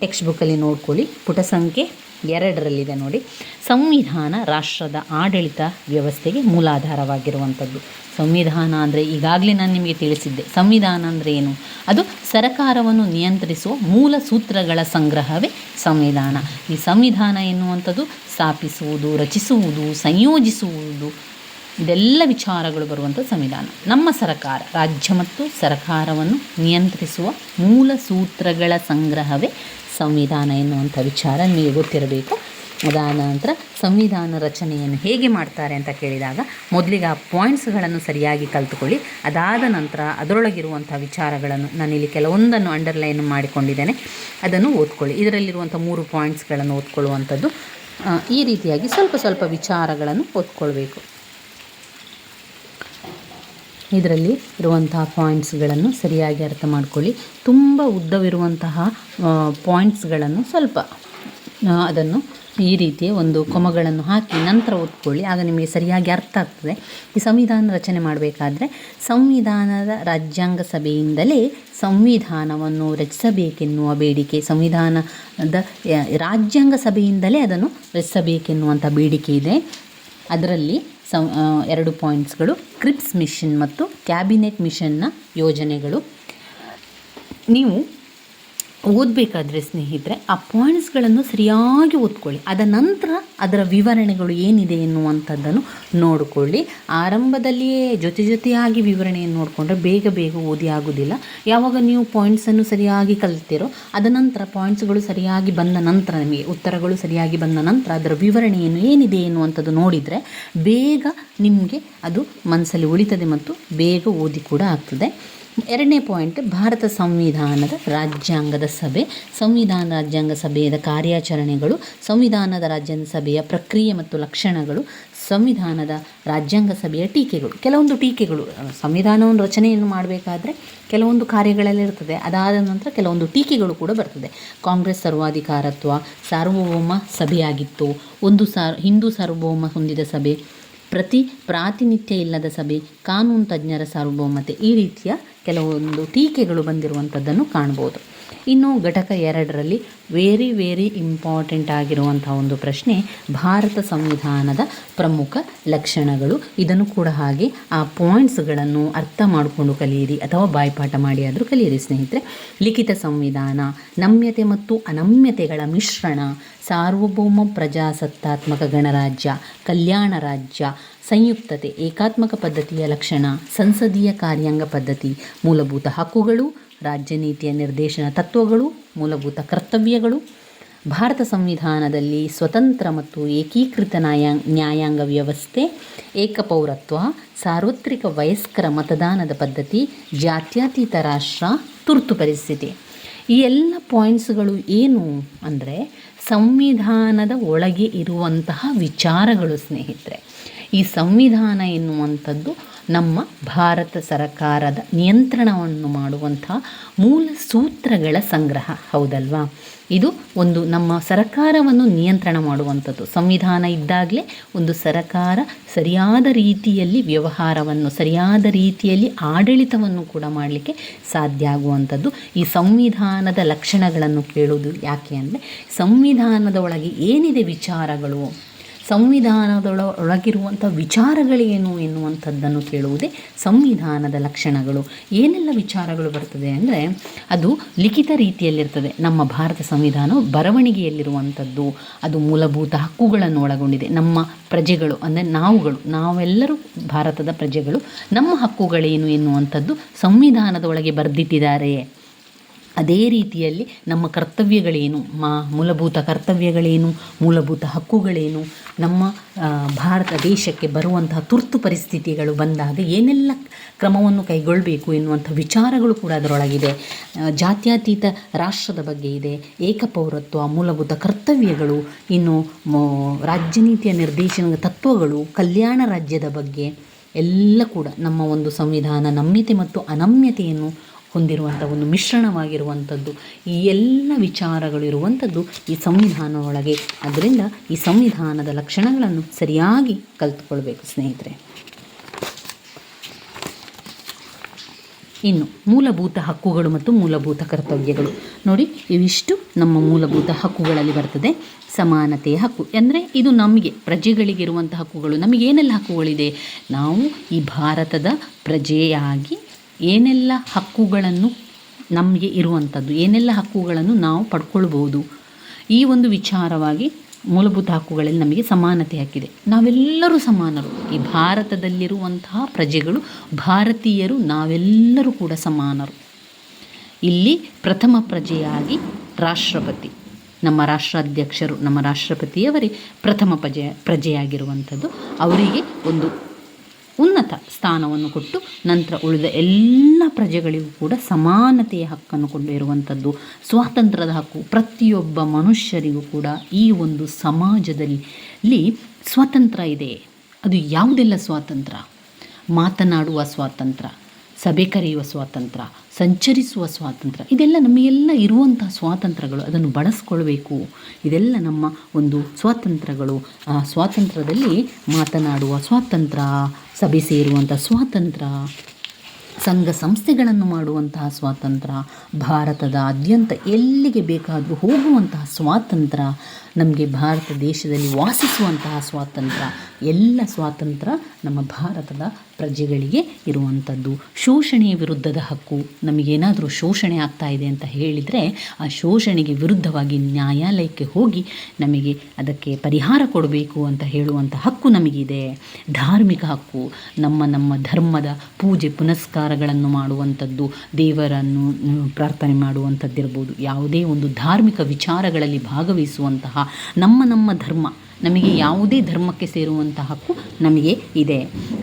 A: ಟೆಕ್ಸ್ಟ್ ಬುಕ್ಕಲ್ಲಿ ನೋಡ್ಕೊಳ್ಳಿ. ಪುಟ ಸಂಖ್ಯೆ ಎರಡರಲ್ಲಿದೆ ನೋಡಿ. ಸಂವಿಧಾನ ರಾಷ್ಟ್ರದ ಆಡಳಿತ ವ್ಯವಸ್ಥೆಗೆ ಮೂಲಾಧಾರವಾಗಿರುವಂಥದ್ದು. ಸಂವಿಧಾನ ಅಂದರೆ ಈಗಾಗಲೇ ನಾನು ನಿಮಗೆ ತಿಳಿಸಿದ್ದೆ. ಸಂವಿಧಾನ ಅಂದರೆ ಏನು? ಅದು ಸರಕಾರವನ್ನು ನಿಯಂತ್ರಿಸುವ ಮೂಲ ಸೂತ್ರಗಳ ಸಂಗ್ರಹವೇ ಸಂವಿಧಾನ. ಈ ಸಂವಿಧಾನ ಎನ್ನುವಂಥದ್ದು ಸ್ಥಾಪಿಸುವುದು, ರಚಿಸುವುದು, ಸಂಯೋಜಿಸುವುದು, ಇದೆಲ್ಲ ವಿಚಾರಗಳು ಬರುವಂಥ ಸಂವಿಧಾನ. ನಮ್ಮ ಸರ್ಕಾರ, ರಾಜ್ಯ ಮತ್ತು ಸರಕಾರವನ್ನು ನಿಯಂತ್ರಿಸುವ ಮೂಲ ಸೂತ್ರಗಳ ಸಂಗ್ರಹವೇ ಸಂವಿಧಾನ ಎನ್ನುವಂಥ ವಿಚಾರ ನಿಮಗೆ ಗೊತ್ತಿರಬೇಕು. ಅದಾದ ನಂತರ ಸಂವಿಧಾನ ರಚನೆಯನ್ನು ಹೇಗೆ ಮಾಡ್ತಾರೆ ಅಂತ ಕೇಳಿದಾಗ ಮೊದಲಿಗೆ ಆ ಪಾಯಿಂಟ್ಸ್ಗಳನ್ನು ಸರಿಯಾಗಿ ಕಲಿತುಕೊಳ್ಳಿ. ಅದಾದ ನಂತರ ಅದರೊಳಗಿರುವಂಥ ವಿಚಾರಗಳನ್ನು ನಾನಿಲ್ಲಿ ಕೆಲವೊಂದನ್ನು ಅಂಡರ್ಲೈನ್ ಮಾಡಿಕೊಂಡಿದ್ದೇನೆ. ಅದನ್ನು ಓದ್ಕೊಳ್ಳಿ. ಇದರಲ್ಲಿರುವಂಥ ಮೂರು ಪಾಯಿಂಟ್ಸ್ಗಳನ್ನು ಓದ್ಕೊಳ್ಳುವಂಥದ್ದು ಈ ರೀತಿಯಾಗಿ ಸ್ವಲ್ಪ ಸ್ವಲ್ಪ ವಿಚಾರಗಳನ್ನು ಓದ್ಕೊಳ್ಬೇಕು. ಇದರಲ್ಲಿ ಇರುವಂತಹ ಪಾಯಿಂಟ್ಸ್ಗಳನ್ನು ಸರಿಯಾಗಿ ಅರ್ಥ ಮಾಡ್ಕೊಳ್ಳಿ. ತುಂಬ ಉದ್ದವಿರುವಂತಹ ಪಾಯಿಂಟ್ಸ್ಗಳನ್ನು ಸ್ವಲ್ಪ ಅದನ್ನು ಈ ರೀತಿಯ ಒಂದು ಕೊಮಗಳನ್ನು ಹಾಕಿ ನಂತರ ಓದ್ಕೊಳ್ಳಿ ಆಗ ನಿಮಗೆ ಸರಿಯಾಗಿ ಅರ್ಥ ಆಗ್ತದೆ. ಈ ಸಂವಿಧಾನ ರಚನೆ ಮಾಡಬೇಕಾದ್ರೆ ಸಂವಿಧಾನದ ರಾಜ್ಯಾಂಗ ಸಭೆಯಿಂದಲೇ ಸಂವಿಧಾನವನ್ನು ರಚಿಸಬೇಕೆನ್ನುವ ಬೇಡಿಕೆ, ಸಂವಿಧಾನದ ರಾಜ್ಯಾಂಗ ಸಭೆಯಿಂದಲೇ ಅದನ್ನು ರಚಿಸಬೇಕೆನ್ನುವಂಥ ಬೇಡಿಕೆ ಇದೆ. ಅದರಲ್ಲಿ ಸಂ ಎರಡು ಪಾಯಿಂಟ್ಸ್ಗಳು. ಕ್ರಿಪ್ಸ್ ಮಿಷನ್ ಮತ್ತು ಕ್ಯಾಬಿನೆಟ್ ಮಿಷನ್ನ ಯೋಜನೆಗಳು. ನೀವು ಓದಬೇಕಾದ್ರೆ ಸ್ನೇಹಿತರೆ, ಆ ಪಾಯಿಂಟ್ಸ್ಗಳನ್ನು ಸರಿಯಾಗಿ ಓದ್ಕೊಳ್ಳಿ. ಅದ ನಂತರ ಅದರ ವಿವರಣೆಗಳು ಏನಿದೆ ಎನ್ನುವಂಥದ್ದನ್ನು ನೋಡಿಕೊಳ್ಳಿ. ಆರಂಭದಲ್ಲಿಯೇ ಜೊತೆ ಜೊತೆಯಾಗಿ ವಿವರಣೆಯನ್ನು ನೋಡಿಕೊಂಡ್ರೆ ಬೇಗ ಬೇಗ ಓದಿ ಆಗೋದಿಲ್ಲ. ಯಾವಾಗ ನೀವು ಪಾಯಿಂಟ್ಸನ್ನು ಸರಿಯಾಗಿ ಕಲಿತಿರೋ, ಅದ ನಂತರ ಪಾಯಿಂಟ್ಸ್ಗಳು ಸರಿಯಾಗಿ ಬಂದ ನಂತರ ನಿಮಗೆ, ಉತ್ತರಗಳು ಸರಿಯಾಗಿ ಬಂದ ನಂತರ ಅದರ ವಿವರಣೆಯನ್ನು ಏನಿದೆ ಎನ್ನುವಂಥದ್ದು ನೋಡಿದರೆ ಬೇಗ ನಿಮಗೆ ಅದು ಮನಸ್ಸಲ್ಲಿ ಉಳಿತದೆ ಮತ್ತು ಬೇಗ ಓದಿ ಕೂಡ ಆಗ್ತದೆ. ಎರಡನೇ ಪಾಯಿಂಟ್ ಭಾರತ ಸಂವಿಧಾನದ ರಾಜ್ಯಾಂಗದ ಸಭೆ. ಸಂವಿಧಾನ ರಾಜ್ಯಾಂಗ ಸಭೆಯ ಕಾರ್ಯಾಚರಣೆಗಳು, ಸಂವಿಧಾನದ ರಾಜ್ಯಾಂಗ ಸಭೆಯ ಪ್ರಕ್ರಿಯೆ ಮತ್ತು ಲಕ್ಷಣಗಳು, ಸಂವಿಧಾನದ ರಾಜ್ಯಾಂಗ ಸಭೆಯ ಟೀಕೆಗಳು. ಕೆಲವೊಂದು ಟೀಕೆಗಳು, ಸಂವಿಧಾನವನ್ನು ರಚನೆಯನ್ನು ಮಾಡಬೇಕಾದ್ರೆ ಕೆಲವೊಂದು ಕಾರ್ಯಗಳಲ್ಲಿ ಇರ್ತದೆ. ಅದಾದ ನಂತರ ಕೆಲವೊಂದು ಟೀಕೆಗಳು ಕೂಡ ಬರ್ತದೆ. ಕಾಂಗ್ರೆಸ್ ಸರ್ವಾಧಿಕಾರತ್ವ ಸಾರ್ವಭೌಮ ಸಭೆಯಾಗಿತ್ತು. ಒಂದು ಸಾರ್, ಹಿಂದೂ ಸಾರ್ವಭೌಮ ಹೊಂದಿದ ಸಭೆ. ಪ್ರತಿ ಪ್ರಾತಿನಿಧ್ಯ ಇಲ್ಲದ ಸಭೆ ಕಾನೂನು ತಜ್ಞರ ಸಾರ್ವಭೌಮತೆ ಈ ರೀತಿಯ ಕೆಲವೊಂದು ಟೀಕೆಗಳು ಬಂದಿರುವಂಥದ್ದನ್ನು ಕಾಣ್ಬೋದು ಇನ್ನು ಘಟಕ ಎರಡರಲ್ಲಿ ವೆರಿ ವೆರಿ ಇಂಪಾರ್ಟೆಂಟ್ ಆಗಿರುವಂಥ ಒಂದು ಪ್ರಶ್ನೆ, ಭಾರತ ಸಂವಿಧಾನದ ಪ್ರಮುಖ ಲಕ್ಷಣಗಳು. ಇದನ್ನು ಕೂಡ ಹಾಗೆ ಆ ಪಾಯಿಂಟ್ಸ್ಗಳನ್ನು ಅರ್ಥ ಮಾಡಿಕೊಂಡು ಕಲಿಯಿರಿ ಅಥವಾ ಬಾಯ್ಪಾಠ ಮಾಡಿ ಆದರೂ ಕಲಿಯಿರಿ ಸ್ನೇಹಿತರೆ. ಲಿಖಿತ ಸಂವಿಧಾನ, ನಮ್ಯತೆ ಮತ್ತು ಅನಮ್ಯತೆಗಳ ಮಿಶ್ರಣ, ಸಾರ್ವಭೌಮ ಪ್ರಜಾಸತ್ತಾತ್ಮಕ ಗಣರಾಜ್ಯ, ಕಲ್ಯಾಣ ರಾಜ್ಯ ಸಂಯುಕ್ತತೆ, ಏಕಾತ್ಮಕ ಪದ್ಧತಿಯ ಲಕ್ಷಣ, ಸಂಸದೀಯ ಕಾರ್ಯಾಂಗ ಪದ್ಧತಿ, ಮೂಲಭೂತ ಹಕ್ಕುಗಳು, ರಾಜ್ಯ ನೀತಿಯ ನಿರ್ದೇಶನ ತತ್ವಗಳು, ಮೂಲಭೂತ ಕರ್ತವ್ಯಗಳು. ಭಾರತ ಸಂವಿಧಾನದಲ್ಲಿ ಸ್ವತಂತ್ರ ಮತ್ತು ಏಕೀಕೃತ ನ್ಯಾಯ, ನ್ಯಾಯಾಂಗ ವ್ಯವಸ್ಥೆ, ಏಕಪೌರತ್ವ, ಸಾರ್ವತ್ರಿಕ ವಯಸ್ಕರ ಮತದಾನದ ಪದ್ಧತಿ, ಜಾತ್ಯತೀತ ರಾಷ್ಟ್ರ ತುರ್ತು ಪರಿಸ್ಥಿತಿ. ಈ ಎಲ್ಲ ಪಾಯಿಂಟ್ಸ್ಗಳು ಏನು ಅಂದರೆ ಸಂವಿಧಾನದ ಒಳಗೆ ಇರುವಂತಹ ವಿಚಾರಗಳು, ಸ್ನೇಹಿತರೆ. ಈ ಸಂವಿಧಾನ ಎನ್ನುವಂಥದ್ದು ನಮ್ಮ ಭಾರತ ಸರಕಾರದ ನಿಯಂತ್ರಣವನ್ನು ಮಾಡುವಂಥ ಮೂಲ ಸೂತ್ರಗಳ ಸಂಗ್ರಹ, ಹೌದಲ್ವಾ? ಇದು ಒಂದು ನಮ್ಮ ಸರಕಾರವನ್ನು ನಿಯಂತ್ರಣ ಮಾಡುವಂಥದ್ದು. ಸಂವಿಧಾನ ಇದ್ದಾಗಲೇ ಒಂದು ಸರಕಾರ ಸರಿಯಾದ ರೀತಿಯಲ್ಲಿ ವ್ಯವಹಾರವನ್ನು, ಸರಿಯಾದ ರೀತಿಯಲ್ಲಿ ಆಡಳಿತವನ್ನು ಕೂಡ ಮಾಡಲಿಕ್ಕೆ ಸಾಧ್ಯ ಆಗುವಂಥದ್ದು. ಈ ಸಂವಿಧಾನದ ಲಕ್ಷಣಗಳನ್ನು ಕೇಳುವುದು ಯಾಕೆ ಅಂದರೆ, ಸಂವಿಧಾನದ ಒಳಗೆ ಏನಿದೆ ವಿಚಾರಗಳು? ಸಂವಿಧಾನದೊಳ ಒಳಗಿರುವಂಥ ವಿಚಾರಗಳೇನು ಎನ್ನುವಂಥದ್ದನ್ನು ಕೇಳುವುದೇ ಸಂವಿಧಾನದ ಲಕ್ಷಣಗಳು. ಏನೆಲ್ಲ ವಿಚಾರಗಳು ಬರ್ತದೆ ಅಂದರೆ ಅದು ಲಿಖಿತ ರೀತಿಯಲ್ಲಿರ್ತದೆ. ನಮ್ಮ ಭಾರತ ಸಂವಿಧಾನವು ಬರವಣಿಗೆಯಲ್ಲಿರುವಂಥದ್ದು, ಅದು ಮೂಲಭೂತ ಹಕ್ಕುಗಳನ್ನು ಒಳಗೊಂಡಿದೆ ನಮ್ಮ ಪ್ರಜೆಗಳು ಅಂದರೆ ನಾವುಗಳು, ನಾವೆಲ್ಲರೂ ಭಾರತದ ಪ್ರಜೆಗಳು ನಮ್ಮ ಹಕ್ಕುಗಳೇನು ಎನ್ನುವಂಥದ್ದು ಸಂವಿಧಾನದ ಒಳಗೆ ಬರೆದಿಟ್ಟಿದ್ದಾರೆ. ಅದೇ ರೀತಿಯಲ್ಲಿ ನಮ್ಮ ಕರ್ತವ್ಯಗಳೇನು? ಮಾ ಮೂಲಭೂತ ಕರ್ತವ್ಯಗಳೇನು? ಮೂಲಭೂತ ಹಕ್ಕುಗಳೇನು? ನಮ್ಮ ಭಾರತ ದೇಶಕ್ಕೆ ಬರುವಂತಹ ತುರ್ತು ಪರಿಸ್ಥಿತಿಗಳು ಬಂದಾಗ ಏನೆಲ್ಲ ಕ್ರಮವನ್ನು ಕೈಗೊಳ್ಳಬೇಕು ಎನ್ನುವಂಥ ವಿಚಾರಗಳು ಕೂಡ ಅದರೊಳಗಿದೆ. ಜಾತ್ಯತೀತ ರಾಷ್ಟ್ರದ ಬಗ್ಗೆ ಇದೆ, ಏಕಪೌರತ್ವ, ಮೂಲಭೂತ ಕರ್ತವ್ಯಗಳು, ಇನ್ನು ರಾಜ್ಯ ನೀತಿಯ ನಿರ್ದೇಶನ ತತ್ವಗಳು, ಕಲ್ಯಾಣ ರಾಜ್ಯದ ಬಗ್ಗೆ ಎಲ್ಲ ಕೂಡ ನಮ್ಮ ಒಂದು ಸಂವಿಧಾನ ನಮ್ಯತೆ ಮತ್ತು ಅನಮ್ಯತೆಯನ್ನು ಹೊಂದಿರುವಂಥ ಒಂದು ಮಿಶ್ರಣವಾಗಿರುವಂಥದ್ದು, ಈ ಎಲ್ಲ ವಿಚಾರಗಳು ಇರುವಂಥದ್ದು ಈ ಸಂವಿಧಾನ ಒಳಗೆ. ಅದರಿಂದ ಈ ಸಂವಿಧಾನದ ಲಕ್ಷಣಗಳನ್ನು ಸರಿಯಾಗಿ ಕಲಿತುಕೊಳ್ಬೇಕು ಸ್ನೇಹಿತರೆ. ಇನ್ನು ಮೂಲಭೂತ ಹಕ್ಕುಗಳು ಮತ್ತು ಮೂಲಭೂತ ಕರ್ತವ್ಯಗಳು. ನೋಡಿ, ಇವಿಷ್ಟು ನಮ್ಮ ಮೂಲಭೂತ ಹಕ್ಕುಗಳಲ್ಲಿ ಬರ್ತದೆ. ಸಮಾನತೆಯ ಹಕ್ಕು. ಅಂದರೆ ಇದು ನಮಗೆ, ಪ್ರಜೆಗಳಿಗಿರುವಂಥ ಹಕ್ಕುಗಳು. ನಮಗೇನೆಲ್ಲ ಹಕ್ಕುಗಳಿದೆ? ನಾವು ಈ ಭಾರತದ ಪ್ರಜೆಯಾಗಿ ಏನೆಲ್ಲ ಹಕ್ಕುಗಳನ್ನು ನಮಗೆ ಇರುವಂಥದ್ದು ಏನೆಲ್ಲ ಹಕ್ಕುಗಳನ್ನು ನಾವು ಪಡ್ಕೊಳ್ಬೋದು, ಈ ಒಂದು ವಿಚಾರವಾಗಿ ಮೂಲಭೂತ ಹಕ್ಕುಗಳಲ್ಲಿ ನಮಗೆ ಸಮಾನತೆ ಹಾಕಿದೆ ನಾವೆಲ್ಲರೂ ಸಮಾನರು. ಈ ಭಾರತದಲ್ಲಿರುವಂತಹ ಪ್ರಜೆಗಳು, ಭಾರತೀಯರು ನಾವೆಲ್ಲರೂ ಕೂಡ ಸಮಾನರು. ಇಲ್ಲಿ ಪ್ರಥಮ ಪ್ರಜೆಯಾಗಿ ರಾಷ್ಟ್ರಪತಿ, ನಮ್ಮ ರಾಷ್ಟ್ರಾಧ್ಯಕ್ಷರು, ನಮ್ಮ ರಾಷ್ಟ್ರಪತಿಯವರೇ ಪ್ರಥಮ ಪ್ರಜೆ, ಪ್ರಜೆಯಾಗಿರುವಂಥದ್ದು. ಅವರಿಗೆ ಒಂದು ಉನ್ನತ ಸ್ಥಾನವನ್ನು ಕೊಟ್ಟು ನಂತರ ಉಳಿದ ಎಲ್ಲ ಪ್ರಜೆಗಳಿಗೂ ಕೂಡ ಸಮಾನತೆಯ ಹಕ್ಕನ್ನು ಕೊಂಡಿರುವಂಥದ್ದು ಸ್ವಾತಂತ್ರ್ಯದ ಹಕ್ಕು. ಪ್ರತಿಯೊಬ್ಬ ಮನುಷ್ಯರಿಗೂ ಕೂಡ ಈ ಒಂದು ಸಮಾಜದಲ್ಲಿ ಸ್ವಾತಂತ್ರ್ಯ ಇದೆ. ಅದು ಯಾವುದೆಲ್ಲ ಸ್ವಾತಂತ್ರ್ಯ? ಮಾತನಾಡುವ ಸ್ವಾತಂತ್ರ್ಯ, ಸಭೆ ಕರೆಯುವ ಸ್ವಾತಂತ್ರ್ಯ ಸಂಚರಿಸುವ ಸ್ವಾತಂತ್ರ್ಯ. ಇದೆಲ್ಲ ನಮಗೆಲ್ಲ ಇರುವಂಥ ಸ್ವಾತಂತ್ರ್ಯಗಳು. ಅದನ್ನು ಬಳಸ್ಕೊಳ್ಬೇಕು. ಇದೆಲ್ಲ ನಮ್ಮ ಒಂದು ಸ್ವಾತಂತ್ರ್ಯಗಳು. ಆ ಸ್ವಾತಂತ್ರ್ಯದಲ್ಲಿ ಮಾತನಾಡುವ ಸ್ವಾತಂತ್ರ್ಯ, ಸಭೆ ಸೇರುವಂಥ ಸ್ವಾತಂತ್ರ್ಯ, ಸಂಘ ಸಂಸ್ಥೆಗಳನ್ನು ಮಾಡುವಂತಹ ಸ್ವಾತಂತ್ರ್ಯ, ಭಾರತದ ಆದ್ಯಂತ ಎಲ್ಲಿಗೆ ಬೇಕಾದರೂ ಹೋಗುವಂತಹ ಸ್ವಾತಂತ್ರ್ಯ ನಮಗೆ ಭಾರತ ದೇಶದಲ್ಲಿ ವಾಸಿಸುವಂತಹ ಸ್ವಾತಂತ್ರ್ಯ, ಎಲ್ಲ ಸ್ವಾತಂತ್ರ್ಯ ನಮ್ಮ ಭಾರತದ ಪ್ರಜೆಗಳಿಗೆ ಇರುವಂಥದ್ದು. ಶೋಷಣೆಯ ವಿರುದ್ಧದ ಹಕ್ಕು, ನಮಗೇನಾದರೂ ಶೋಷಣೆ ಆಗ್ತಾ ಇದೆ ಅಂತ ಹೇಳಿದರೆ ಆ ಶೋಷಣೆಗೆ ವಿರುದ್ಧವಾಗಿ ನ್ಯಾಯಾಲಯಕ್ಕೆ ಹೋಗಿ ನಮಗೆ ಅದಕ್ಕೆ ಪರಿಹಾರ ಕೊಡಬೇಕು ಅಂತ ಹೇಳುವಂಥ ಹಕ್ಕು ನಮಗಿದೆ. ಧಾರ್ಮಿಕ ಹಕ್ಕು, ನಮ್ಮ ನಮ್ಮ ಧರ್ಮದ ಪೂಜೆ ಪುನಸ್ಕಾರಗಳನ್ನು ಮಾಡುವಂಥದ್ದು, ದೇವರನ್ನು ಪ್ರಾರ್ಥನೆ ಮಾಡುವಂಥದ್ದಿರ್ಬೋದು. ಯಾವುದೇ ಒಂದು ಧಾರ್ಮಿಕ ವಿಚಾರಗಳಲ್ಲಿ ಭಾಗವಹಿಸುವಂತಹ ನಮ್ಮ ನಮ್ಮ ಧರ್ಮ, ನಮಗೆ ಯಾವುದೇ ಧರ್ಮಕ್ಕೆ ಸೇರುವಂತಹ ಹಕ್ಕು ನಮಗೆ ಇದೆ.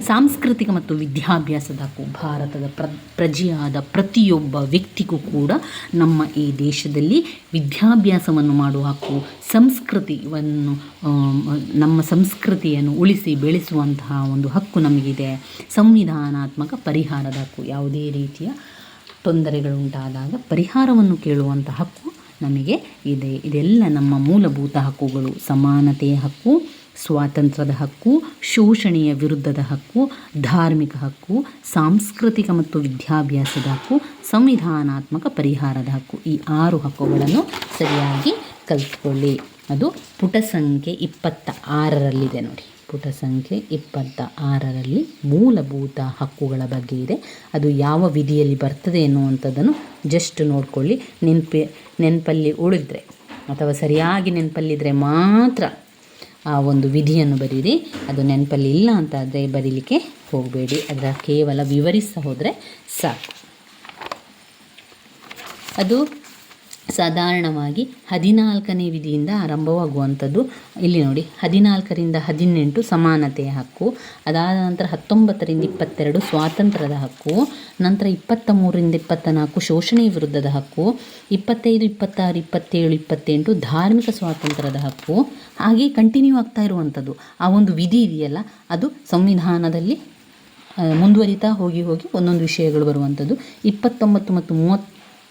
A: ಸಾಂಸ್ಕೃತಿಕ ಮತ್ತು ವಿದ್ಯಾಭ್ಯಾಸದ ಹಕ್ಕು ಭಾರತದ ಪ್ರ, ಪ್ರಜೆಯಾದ ಪ್ರತಿಯೊಬ್ಬ ವ್ಯಕ್ತಿಗೂ ಕೂಡ ನಮ್ಮ ಈ ದೇಶದಲ್ಲಿ ವಿದ್ಯಾಭ್ಯಾಸವನ್ನು ಮಾಡುವ ಹಕ್ಕು ಸಂಸ್ಕೃತಿಯನ್ನು ನಮ್ಮ ಸಂಸ್ಕೃತಿಯನ್ನು ಉಳಿಸಿ ಬೆಳೆಸುವಂತಹ ಒಂದು ಹಕ್ಕು ನಮಗಿದೆ. ಸಂವಿಧಾನಾತ್ಮಕ ಪರಿಹಾರದ ಹಕ್ಕು, ಯಾವುದೇ ರೀತಿಯ ತೊಂದರೆಗಳುಂಟಾದಾಗ ಪರಿಹಾರವನ್ನು ಕೇಳುವಂಥ ಹಕ್ಕು ನಮಗೆ ಇದೆ. ಇದೆಲ್ಲ ನಮ್ಮ ಮೂಲಭೂತ ಹಕ್ಕುಗಳು. ಸಮಾನತೆಯ ಹಕ್ಕು, ಸ್ವಾತಂತ್ರ್ಯದ ಹಕ್ಕು, ಶೋಷಣೆಯ ವಿರುದ್ಧದ ಹಕ್ಕು, ಧಾರ್ಮಿಕ ಹಕ್ಕು, ಸಾಂಸ್ಕೃತಿಕ ಮತ್ತು ವಿದ್ಯಾಭ್ಯಾಸದ ಹಕ್ಕು, ಸಂವಿಧಾನಾತ್ಮಕ ಪರಿಹಾರದ ಹಕ್ಕು. ಈ ಆರು ಹಕ್ಕುಗಳನ್ನು ಸರಿಯಾಗಿ ಕಲಿತ್ಕೊಳ್ಳಿ. ಅದು ಪುಟ ಸಂಖ್ಯೆ ಇಪ್ಪತ್ತ ಆರರಲ್ಲಿದೆ ನೋಡಿ. ಪುಟ ಸಂಖ್ಯೆ ಇಪ್ಪತ್ತ ಆರರಲ್ಲಿ ಮೂಲಭೂತ ಹಕ್ಕುಗಳ ಬಗ್ಗೆ ಇದೆ. ಅದು ಯಾವ ವಿಧಿಯಲ್ಲಿ ಬರ್ತದೆ ಎನ್ನುವಂಥದ್ದನ್ನು ಜಸ್ಟ್ ನೋಡ್ಕೊಳ್ಳಿ. ನೆನಪಿ ನೆನಪಲ್ಲಿ ಉಳಿದ್ರೆ ಅಥವಾ ಸರಿಯಾಗಿ ನೆನಪಲ್ಲಿದ್ದರೆ ಮಾತ್ರ ಆ ಒಂದು ವಿಧಿಯನ್ನು ಬರೀರಿ. ಅದು ನೆನಪಲ್ಲಿ ಇಲ್ಲ ಅಂತಾದರೆ ಬರೀಲಿಕ್ಕೆ ಹೋಗಬೇಡಿ. ಅದರ ಕೇವಲ ವಿವರಿಸ್ತಾ ಹೋದರೆ ಸಾಕು. ಅದು ಸಾಧಾರಣವಾಗಿ ಹದಿನಾಲ್ಕನೇ ವಿಧಿಯಿಂದ ಆರಂಭವಾಗುವಂಥದ್ದು. ಇಲ್ಲಿ ನೋಡಿ, ಹದಿನಾಲ್ಕರಿಂದ ಹದಿನೆಂಟು ಸಮಾನತೆಯ ಹಕ್ಕು, ಅದಾದ ನಂತರ ಹತ್ತೊಂಬತ್ತರಿಂದ ಇಪ್ಪತ್ತೆರಡು ಸ್ವಾತಂತ್ರ್ಯದ ಹಕ್ಕು, ನಂತರ ಇಪ್ಪತ್ತ ಮೂರರಿಂದ ಇಪ್ಪತ್ತ ನಾಲ್ಕು ಶೋಷಣೆಯ ವಿರುದ್ಧದ ಹಕ್ಕು, ಇಪ್ಪತ್ತೈದು, ಇಪ್ಪತ್ತಾರು, ಇಪ್ಪತ್ತೇಳು, ಇಪ್ಪತ್ತೆಂಟು ಧಾರ್ಮಿಕ ಸ್ವಾತಂತ್ರ್ಯದ ಹಕ್ಕು. ಹಾಗೆ ಕಂಟಿನ್ಯೂ ಆಗ್ತಾ ಇರುವಂಥದ್ದು. ಆ ಒಂದು ವಿಧಿ ಇದೆಯಲ್ಲ, ಅದು ಸಂವಿಧಾನದಲ್ಲಿ ಮುಂದುವರಿತಾ ಹೋಗಿ ಹೋಗಿ ಒಂದೊಂದು ವಿಷಯಗಳು ಬರುವಂಥದ್ದು. ಇಪ್ಪತ್ತೊಂಬತ್ತು ಮತ್ತು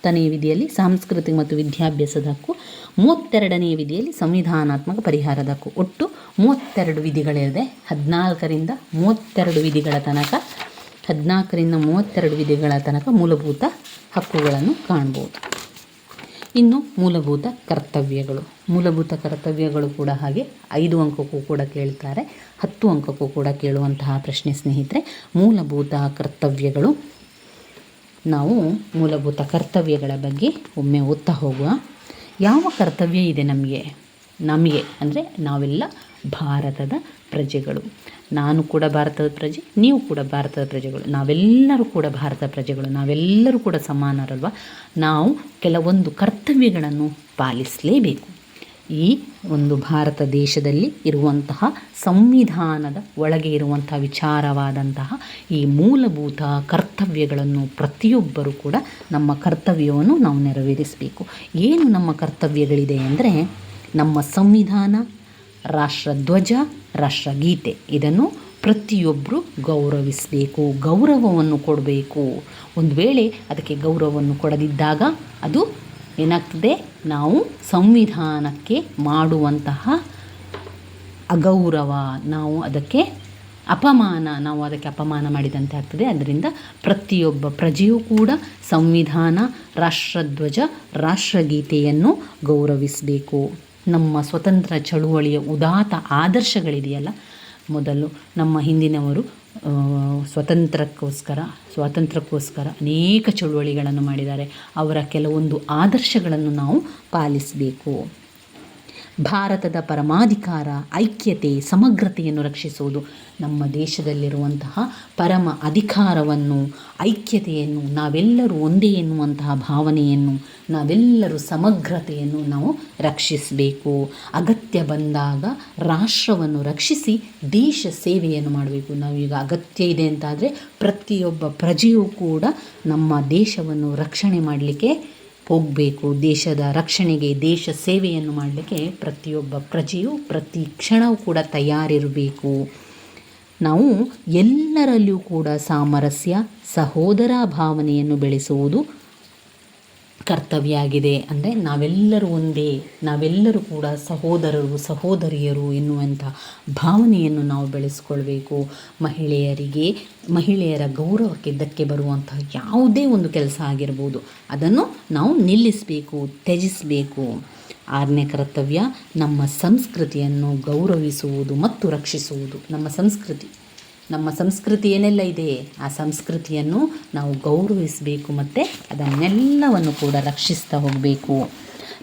A: ಮೂವತ್ತನೇ ವಿಧಿಯಲ್ಲಿ ಸಾಂಸ್ಕೃತಿಕ ಮತ್ತು ವಿದ್ಯಾಭ್ಯಾಸದ ಹಕ್ಕು ಮೂವತ್ತೆರಡನೇ ವಿಧಿಯಲ್ಲಿ ಸಂವಿಧಾನಾತ್ಮಕ ಪರಿಹಾರದ ಹಕ್ಕು ಒಟ್ಟು ಮೂವತ್ತೆರಡು ವಿಧಿಗಳಿದೆ. ಹದಿನಾಲ್ಕರಿಂದ ಮೂವತ್ತೆರಡು ವಿಧಿಗಳ ತನಕ, ಹದಿನಾಲ್ಕರಿಂದ ಮೂವತ್ತೆರಡು ವಿಧಿಗಳ ತನಕ ಮೂಲಭೂತ ಹಕ್ಕುಗಳನ್ನು ಕಾಣ್ಬೋದು. ಇನ್ನು ಮೂಲಭೂತ ಕರ್ತವ್ಯಗಳು. ಮೂಲಭೂತ ಕರ್ತವ್ಯಗಳು ಕೂಡ ಹಾಗೆ ಐದು ಅಂಕಕ್ಕೂ ಕೂಡ ಕೇಳ್ತಾರೆ. ಹತ್ತು ಅಂಕಕ್ಕೂ ಕೂಡ ಕೇಳುವಂತಹ ಪ್ರಶ್ನೆ ಸ್ನೇಹಿತರೆ, ಮೂಲಭೂತ ಕರ್ತವ್ಯಗಳು ನಾವು ಮೂಲಭೂತ ಕರ್ತವ್ಯಗಳ ಬಗ್ಗೆ ಒಮ್ಮೆ ಓದ್ತಾ ಹೋಗುವ. ಯಾವ ಕರ್ತವ್ಯ ಇದೆ ನಮಗೆ? ನಮಗೆ ಅಂದರೆ ನಾವೆಲ್ಲ ಭಾರತದ ಪ್ರಜೆಗಳು. ನಾನು ಕೂಡ ಭಾರತದ ಪ್ರಜೆ, ನೀವು ಕೂಡ ಭಾರತದ ಪ್ರಜೆಗಳು. ನಾವೆಲ್ಲರೂ ಕೂಡ ಭಾರತದ ಪ್ರಜೆಗಳು. ನಾವೆಲ್ಲರೂ ಕೂಡ ಸಮಾನರಲ್ವ? ನಾವು ಕೆಲವೊಂದು ಕರ್ತವ್ಯಗಳನ್ನು ಪಾಲಿಸಲೇಬೇಕು. ಈ ಒಂದು ಭಾರತ ದೇಶದಲ್ಲಿ ಇರುವಂತಹ ಸಂವಿಧಾನದ ಒಳಗೆ ಇರುವಂತಹ ವಿಚಾರವಾದಂತಹ ಈ ಮೂಲಭೂತ ಕರ್ತವ್ಯಗಳನ್ನು ಪ್ರತಿಯೊಬ್ಬರೂ ಕೂಡ ನಮ್ಮ ಕರ್ತವ್ಯವನ್ನು ನಾವು ನೆರವೇರಿಸಬೇಕು. ಏನು ನಮ್ಮ ಕರ್ತವ್ಯಗಳಿದೆ ಅಂದರೆ ನಮ್ಮ ಸಂವಿಧಾನ ರಾಷ್ಟ್ರಧ್ವಜ ರಾಷ್ಟ್ರಗೀತೆ ಇದನ್ನು ಪ್ರತಿಯೊಬ್ಬರು ಗೌರವಿಸಬೇಕು, ಗೌರವವನ್ನು ಕೊಡಬೇಕು. ಒಂದು ವೇಳೆ ಅದಕ್ಕೆ ಗೌರವವನ್ನು ಕೊಡದಿದ್ದಾಗ ಅದು ಏನಾಗ್ತದೆ? ನಾವು ಸಂವಿಧಾನಕ್ಕೆ ಮಾಡುವಂತಹ ಅಗೌರವ, ನಾವು ಅದಕ್ಕೆ ಅಪಮಾನ, ನಾವು ಅದಕ್ಕೆ ಅಪಮಾನ ಮಾಡಿದಂತೆ ಆಗ್ತದೆ. ಅದರಿಂದ ಪ್ರತಿಯೊಬ್ಬ ಪ್ರಜೆಯೂ ಕೂಡ ಸಂವಿಧಾನ, ರಾಷ್ಟ್ರಧ್ವಜ, ರಾಷ್ಟ್ರಗೀತೆಯನ್ನು ಗೌರವಿಸಬೇಕು. ನಮ್ಮ ಸ್ವತಂತ್ರ ಚಳುವಳಿಯ ಉದಾತ್ತ ಆದರ್ಶಗಳಿದೆಯಲ್ಲ. ಮೊದಲು ನಮ್ಮ ಹಿಂದಿನವರು ಸ್ವತಂತ್ರಕ್ಕೋಸ್ಕರ ಸ್ವಾತಂತ್ರ್ಯಕ್ಕೋಸ್ಕರ ಅನೇಕ ಚಳುವಳಿಗಳನ್ನು ಮಾಡಿದ್ದಾರೆ. ಅವರ ಕೆಲವೊಂದು ಆದರ್ಶಗಳನ್ನು ನಾವು ಪಾಲಿಸಬೇಕು. ಭಾರತದ ಪರಮಾಧಿಕಾರ, ಐಕ್ಯತೆ, ಸಮಗ್ರತೆಯನ್ನು ರಕ್ಷಿಸುವುದು ನಮ್ಮ ದೇಶದಲ್ಲಿರುವಂತಹ ಪರಮ ಅಧಿಕಾರವನ್ನು, ಐಕ್ಯತೆಯನ್ನು, ನಾವೆಲ್ಲರೂ ಒಂದೇ ಎನ್ನುವಂತಹ ಭಾವನೆಯನ್ನು, ನಾವೆಲ್ಲರೂ ಸಮಗ್ರತೆಯನ್ನು ನಾವು ರಕ್ಷಿಸಬೇಕು. ಅಗತ್ಯ ಬಂದಾಗ ರಾಷ್ಟ್ರವನ್ನು ರಕ್ಷಿಸಿ ದೇಶ ಸೇವೆಯನ್ನು ಮಾಡಬೇಕು. ನಾವೀಗ ಅಗತ್ಯ ಇದೆ ಅಂತಾದರೆ ಪ್ರತಿಯೊಬ್ಬ ಪ್ರಜೆಯೂ ಕೂಡ ನಮ್ಮ ದೇಶವನ್ನು ರಕ್ಷಣೆ ಮಾಡಲಿಕ್ಕೆ ಹೋಗಬೇಕು, ದೇಶದ ರಕ್ಷಣೆಗೆ, ದೇಶ ಸೇವೆಯನ್ನು ಮಾಡಲಿಕ್ಕೆ ಪ್ರತಿಯೊಬ್ಬ ಪ್ರಜೆಯು ಪ್ರತಿ ಕ್ಷಣವೂ ಕೂಡ ತಯಾರಿರಬೇಕು. ನಾವು ಎಲ್ಲರಲ್ಲಿಯೂ ಕೂಡ ಸಾಮರಸ್ಯ, ಸಹೋದರ ಭಾವನೆಯನ್ನು ಬೆಳೆಸುವುದು ಕರ್ತವ್ಯ ಆಗಿದೆ ಅಂದರೆ ನಾವೆಲ್ಲರೂ ಒಂದೇ, ನಾವೆಲ್ಲರೂ ಕೂಡ ಸಹೋದರರು, ಸಹೋದರಿಯರು ಎನ್ನುವಂಥ ಭಾವನೆಯನ್ನು ನಾವು ಬೆಳೆಸ್ಕೊಳ್ಬೇಕು. ಮಹಿಳೆಯರಿಗೆ, ಮಹಿಳೆಯರ ಗೌರವಕ್ಕೆ ಧಕ್ಕೆ ಬರುವಂತಹ ಯಾವುದೇ ಒಂದು ಕೆಲಸ ಆಗಿರ್ಬೋದು, ಅದನ್ನು ನಾವು ನಿಲ್ಲಿಸಬೇಕು, ತ್ಯಜಿಸಬೇಕು. ಆರನೇ ಕರ್ತವ್ಯ, ನಮ್ಮ ಸಂಸ್ಕೃತಿಯನ್ನು ಗೌರವಿಸುವುದು ಮತ್ತು ರಕ್ಷಿಸುವುದು. ನಮ್ಮ ಸಂಸ್ಕೃತಿ. ನಮ್ಮ ಸಂಸ್ಕೃತಿ ಏನೆಲ್ಲ ಇದೆ? ಆ ಸಂಸ್ಕೃತಿಯನ್ನು ನಾವು ಗೌರವಿಸಬೇಕು ಮತ್ತು ಅದನ್ನೆಲ್ಲವನ್ನು ಕೂಡ ರಕ್ಷಿಸ್ತಾ ಹೋಗಬೇಕು.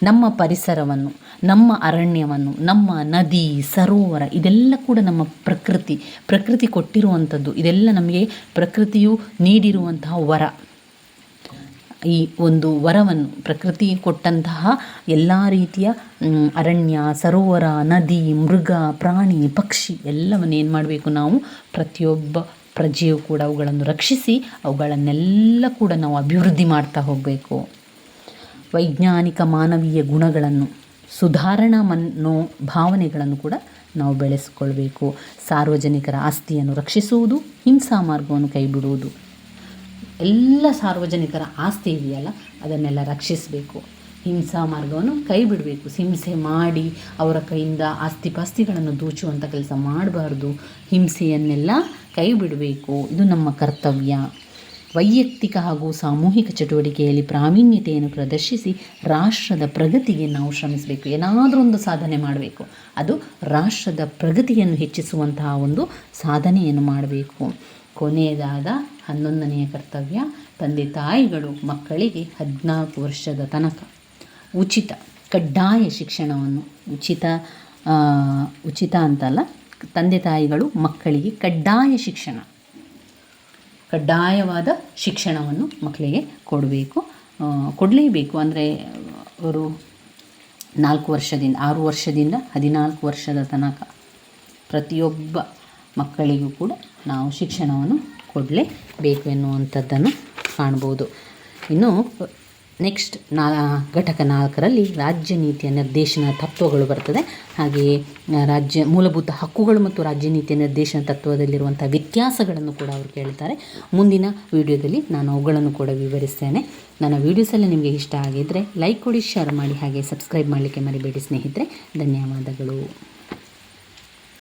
A: ನಮ್ಮ ಪರಿಸರವನ್ನು, ನಮ್ಮ ಅರಣ್ಯವನ್ನು, ನಮ್ಮ ನದಿ, ಸರೋವರ ಇದೆಲ್ಲ ಕೂಡ ನಮ್ಮ ಪ್ರಕೃತಿ ಪ್ರಕೃತಿ ಕೊಟ್ಟಿರುವಂಥದ್ದು. ಇದೆಲ್ಲ ನಮಗೆ ಪ್ರಕೃತಿಯು ನೀಡಿರುವಂತಹ ವರ. ಈ ಒಂದು ವರವನ್ನು, ಪ್ರಕೃತಿ ಕೊಟ್ಟಂತಹ ಎಲ್ಲ ರೀತಿಯ ಅರಣ್ಯ, ಸರೋವರ, ನದಿ, ಮೃಗ, ಪ್ರಾಣಿ, ಪಕ್ಷಿ ಎಲ್ಲವನ್ನು ಏನು ಮಾಡಬೇಕು ನಾವು? ಪ್ರತಿಯೊಬ್ಬ ಪ್ರಜೆಯು ಕೂಡ ಅವುಗಳನ್ನು ರಕ್ಷಿಸಿ ಅವುಗಳನ್ನೆಲ್ಲ ಕೂಡ ನಾವು ಅಭಿವೃದ್ಧಿ ಮಾಡ್ತಾ ಹೋಗಬೇಕು. ವೈಜ್ಞಾನಿಕ ಮಾನವೀಯ ಗುಣಗಳನ್ನು, ಸುಧಾರಣಾ ಮನೋ ಭಾವನೆಗಳನ್ನು ಕೂಡ ನಾವು ಬೆಳೆಸಿಕೊಳ್ಬೇಕು. ಸಾರ್ವಜನಿಕರ ಆಸ್ತಿಯನ್ನು ರಕ್ಷಿಸುವುದು, ಹಿಂಸಾ ಮಾರ್ಗವನ್ನು ಕೈಬಿಡುವುದು. ಎಲ್ಲ ಸಾರ್ವಜನಿಕರ ಆಸ್ತಿ ಇದೆಯಲ್ಲ, ಅದನ್ನೆಲ್ಲ ರಕ್ಷಿಸಬೇಕು. ಹಿಂಸಾ ಮಾರ್ಗವನ್ನು ಕೈ ಬಿಡಬೇಕು ಹಿಂಸೆ ಮಾಡಿ ಅವರ ಕೈಯಿಂದ ಆಸ್ತಿ ಪಾಸ್ತಿಗಳನ್ನು ದೋಚುವಂಥ ಕೆಲಸ ಮಾಡಬಾರ್ದು. ಹಿಂಸೆಯನ್ನೆಲ್ಲ ಕೈ ಬಿಡಬೇಕು ಇದು ನಮ್ಮ ಕರ್ತವ್ಯ. ವೈಯಕ್ತಿಕ ಹಾಗೂ ಸಾಮೂಹಿಕ ಚಟುವಟಿಕೆಯಲ್ಲಿ ಪ್ರಾವೀಣ್ಯತೆಯನ್ನು ಪ್ರದರ್ಶಿಸಿ ರಾಷ್ಟ್ರದ ಪ್ರಗತಿಗೆ ನಾವು ಶ್ರಮಿಸಬೇಕು. ಏನಾದರೂ ಒಂದು ಸಾಧನೆ ಮಾಡಬೇಕು. ಅದು ರಾಷ್ಟ್ರದ ಪ್ರಗತಿಯನ್ನು ಹೆಚ್ಚಿಸುವಂತಹ ಒಂದು ಸಾಧನೆಯನ್ನು ಮಾಡಬೇಕು. ಕೊನೆಯದಾದ ಹನ್ನೊಂದನೆಯ ಕರ್ತವ್ಯ, ತಂದೆ ತಾಯಿಗಳು ಮಕ್ಕಳಿಗೆ ಹದಿನಾಲ್ಕು ವರ್ಷದ ತನಕ. ಉಚಿತ, ಕಡ್ಡಾಯ ಶಿಕ್ಷಣವನ್ನು. ಉಚಿತ ಉಚಿತ ಅಂತಲ್ಲ, ತಂದೆ ತಾಯಿಗಳು ಮಕ್ಕಳಿಗೆ ಕಡ್ಡಾಯ ಶಿಕ್ಷಣ. ಕಡ್ಡಾಯವಾದ ಶಿಕ್ಷಣವನ್ನು ಮಕ್ಕಳಿಗೆ ಕೊಡಬೇಕು. ಕೊಡಲೇಬೇಕು ಅಂದರೆ ಅವರು ನಾಲ್ಕು ವರ್ಷದಿಂದ, ಆರು ವರ್ಷದಿಂದ ಹದಿನಾಲ್ಕು ವರ್ಷದ ತನಕ ಪ್ರತಿಯೊಬ್ಬ ಮಕ್ಕಳಿಗೂ ಕೂಡ ನಾವು ಶಿಕ್ಷಣವನ್ನು ಕೊಡಲೇಬೇಕು ಎನ್ನುವಂಥದ್ದನ್ನು ಕಾಣ್ಬೋದು. ಇನ್ನು ನೆಕ್ಸ್ಟ್ ನಾ, ಘಟಕ ನಾಲ್ಕರಲ್ಲಿ ರಾಜ್ಯ ನೀತಿಯ ನಿರ್ದೇಶನ ತತ್ವಗಳು ಬರ್ತದೆ. ಹಾಗೆಯೇ ರಾಜ್ಯ, ಮೂಲಭೂತ ಹಕ್ಕುಗಳು ಮತ್ತು ರಾಜ್ಯ ನೀತಿಯ ನಿರ್ದೇಶನ ತತ್ವದಲ್ಲಿರುವಂಥ ವ್ಯತ್ಯಾಸಗಳನ್ನು ಕೂಡ ಅವರು ಕೇಳ್ತಾರೆ. ಮುಂದಿನ ವಿಡಿಯೋದಲ್ಲಿ ನಾನು ಅವುಗಳನ್ನು ಕೂಡ ವಿವರಿಸ್ತೇನೆ. ನನ್ನ ವೀಡಿಯೋಸ್ ಎಲ್ಲ ನಿಮಗೆ ಇಷ್ಟ ಆಗಿದ್ದರೆ ಲೈಕ್ ಕೊಡಿ ಶೇರ್ ಮಾಡಿ, ಹಾಗೆ ಸಬ್ಸ್ಕ್ರೈಬ್ ಮಾಡಲಿಕ್ಕೆ ಮರಿಬೇಡಿ ಸ್ನೇಹಿತರೆ. ಧನ್ಯವಾದಗಳು.